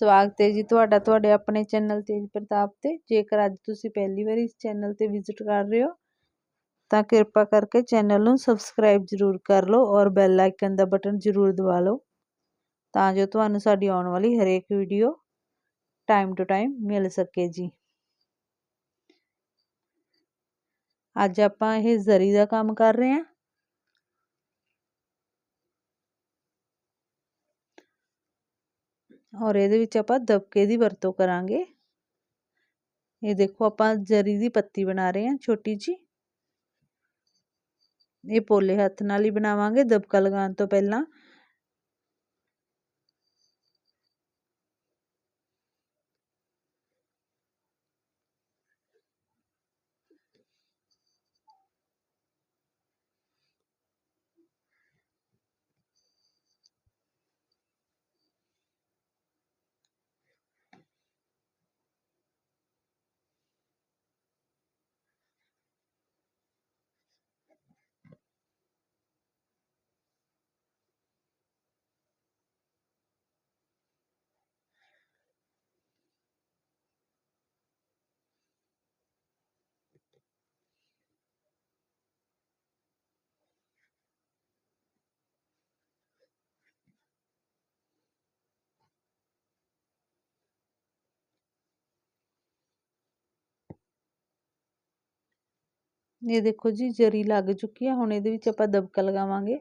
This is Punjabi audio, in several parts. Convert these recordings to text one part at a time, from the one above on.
ਸਵਾਗਤ ਹੈ ਜੀ ਤੁਹਾਡਾ, ਤੁਹਾਡੇ ਆਪਣੇ ਚੈਨਲ ਤੇਜ ਪ੍ਰਤਾਪ ਤੇ। ਜੇਕਰ ਅੱਜ ਤੁਸੀਂ ਪਹਿਲੀ ਵਾਰ ਇਸ ਚੈਨਲ ਤੇ ਵਿਜ਼ਿਟ ਕਰ ਰਹੇ ਹੋ, ਤਾਂ ਕਿਰਪਾ ਕਰਕੇ ਚੈਨਲ ਨੂੰ ਸਬਸਕ੍ਰਾਈਬ ਜ਼ਰੂਰ ਕਰ ਲਓ ਔਰ ਬੈਲ ਆਈਕਨ ਦਾ ਬਟਨ ਜ਼ਰੂਰ ਦਬਾ ਲਓ, ਤਾਂ ਜੋ ਤੁਹਾਨੂੰ ਸਾਡੀ ਆਉਣ ਵਾਲੀ ਹਰੇਕ ਵੀਡੀਓ ਟਾਈਮ ਟੂ ਟਾਈਮ ਮਿਲ ਸਕੇ ਜੀ। ਅੱਜ ਆਪਾਂ ਇਹ ਜ਼ਰੀ ਦਾ ਕੰਮ ਕਰ ਰਹੇ ਹਾਂ। ਔਰ ਇਹਦੇ ਵਿੱਚ ਆਪਾਂ ਦਬਕੇ ਦੀ ਵਰਤੋਂ ਕਰਾਂਗੇ। ਇਹ ਦੇਖੋ ਆਪਾਂ ਜਰੀ ਦੀ ਪੱਤੀ ਬਣਾ ਰਹੇ ਹਾਂ, ਛੋਟੀ ਜੀ ਇਹ ਪੋਲੇ ਹੱਥ ਨਾਲ ਹੀ ਬਣਾਵਾਂਗੇ ਦਬਕਾ ਲਗਾਉਣ ਤੋਂ ਪਹਿਲਾਂ। ਇਹ ਦੇਖੋ ਜੀ, ਜਰੀ ਲੱਗ ਚੁੱਕੀ ਹੈ ਹੁਣ ਇਹਦੇ ਵਿੱਚ ਆਪਾਂ ਦਬਕਾ ਲਗਾਵਾਂਗੇ।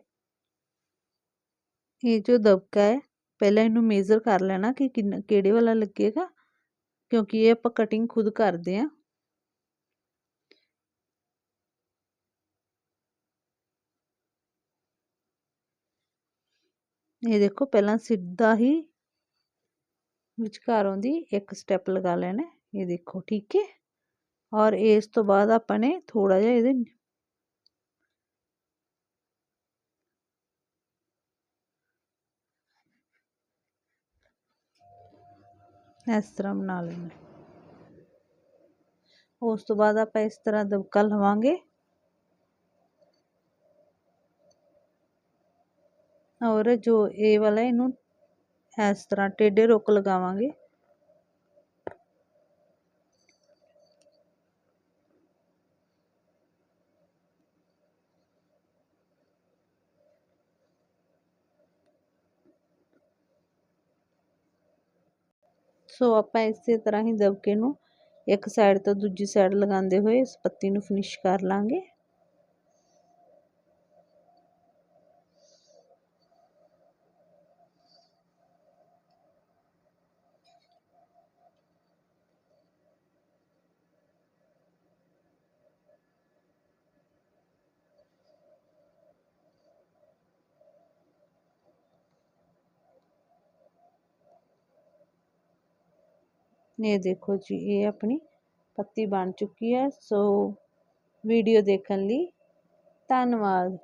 ਇਹ ਜੋ ਦਬਕਾ ਹੈ, ਪਹਿਲਾਂ ਇਹਨੂੰ ਮੇਜ਼ਰ ਕਰ ਲੈਣਾ ਕਿ ਕਿੰਨਾ, ਕਿਹੜੇ ਵਾਲਾ ਲੱਗੇਗਾ, ਕਿਉਂਕਿ ਇਹ ਆਪਾਂ ਕਟਿੰਗ ਖੁਦ ਕਰਦੇ ਆਂ। ਇਹ ਦੇਖੋ, ਪਹਿਲਾਂ ਸਿੱਧਾ ਹੀ ਵਿਚਕਾਰੋਂ ਦੀ ਇੱਕ ਸਟੈਪ ਲਗਾ ਲੈਣਾ। ਇਹ ਦੇਖੋ, ਠੀਕ ਹੈ? ਔਰ ਇਸ ਤੋਂ ਬਾਅਦ ਆਪਾਂ ਨੇ ਥੋੜਾ ਜਿਹਾ ਇਹਦੇ ਇਸ ਤਰ੍ਹਾਂ ਬਣਾ ਲੈਣਾ। ਉਸ ਤੋਂ ਬਾਅਦ ਆਪਾਂ ਇਸ ਤਰ੍ਹਾਂ ਦਬਕਾ ਲਵਾਂਗੇ। ਔਰ ਜੋ ਇਹ ਵਾਲਾ ਇਹਨੂੰ ਇਸ ਤਰ੍ਹਾਂ ਟੇਢੇ ਰੁੱਕ ਲਗਾਵਾਂਗੇ। ਸੋ ਆਪਾਂ ਇਸੇ ਤਰ੍ਹਾਂ ਹੀ ਦਬਕੇ ਨੂੰ ਇੱਕ ਸਾਈਡ ਤੋਂ ਦੂਜੀ ਸਾਈਡ ਲਗਾਉਂਦੇ ਹੋਏ ਇਸ ਪੱਤੀ ਨੂੰ ਫਿਨਿਸ਼ ਕਰ ਲਾਂਗੇ। ਇਹ ਦੇਖੋ ਜੀ ਇਹ ਆਪਣੀ ਪੱਤੀ ਬਣ ਚੁੱਕੀ ਹੈ। ਸੋ ਵੀਡੀਓ ਦੇਖਣ ਲਈ ਧੰਨਵਾਦ।